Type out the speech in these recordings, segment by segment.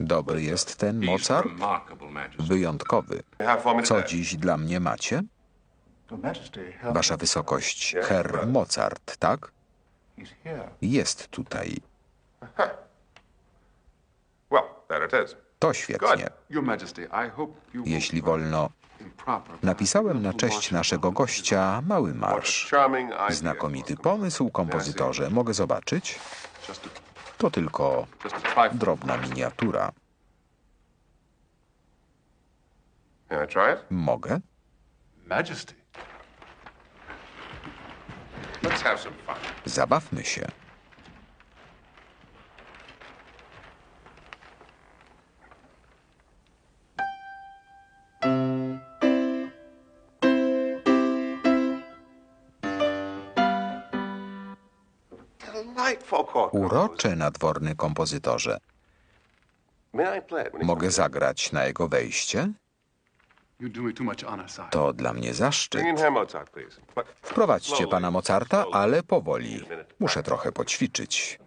Dobry jest ten Mozart? Wyjątkowy. Co dziś dla mnie macie? Wasza wysokość, Herr Mozart, tak? Jest tutaj. To świetnie. Jeśli wolno, napisałem na cześć naszego gościa mały marsz. Znakomity pomysł, kompozytorze. Mogę zobaczyć? To tylko drobna miniatura. Mogę? Zabawmy się. Chord Urocze nadworny kompozytorze. Mogę zagrać na jego wejście? To dla mnie zaszczyt. Wprowadźcie pana Mozarta, ale powoli. Muszę trochę poćwiczyć.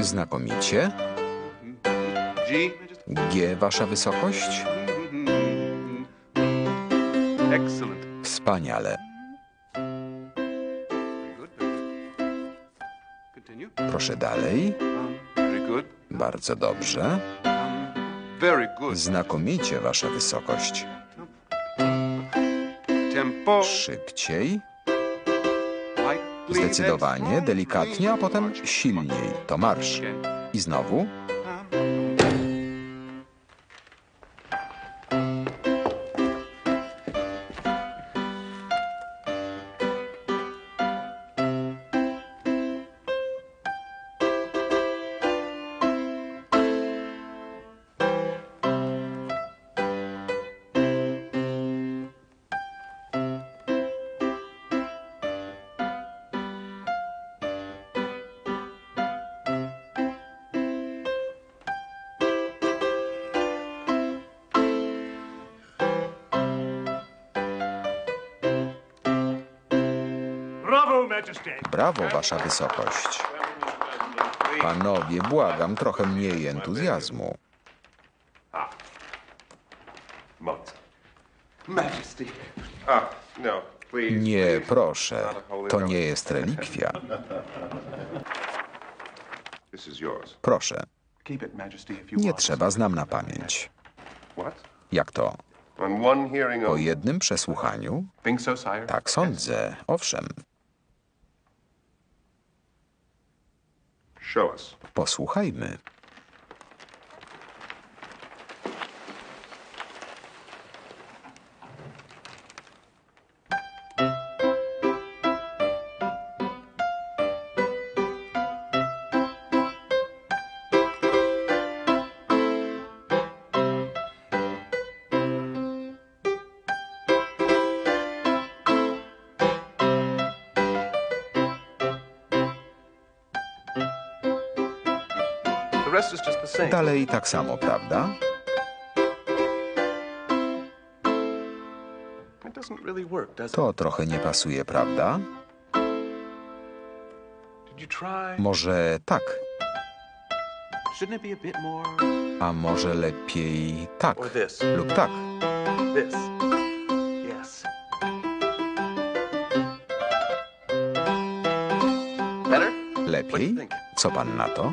Znakomicie. G, wasza wysokość? Wspaniale. Proszę dalej. Bardzo dobrze. Znakomicie, wasza wysokość. Szybciej, zdecydowanie, delikatnie, a potem silniej. To marsz. I znowu. Brawo, wasza wysokość. Panowie, błagam, trochę mniej entuzjazmu. Nie, proszę, to nie jest relikwia. Proszę, nie trzeba, znam na pamięć. Jak to? Po jednym przesłuchaniu? Tak sądzę, owszem. Posłuchajmy. Dalej tak samo, prawda? To trochę nie pasuje, prawda? Może tak, a może lepiej tak lub tak. Lepiej? Co pan na to?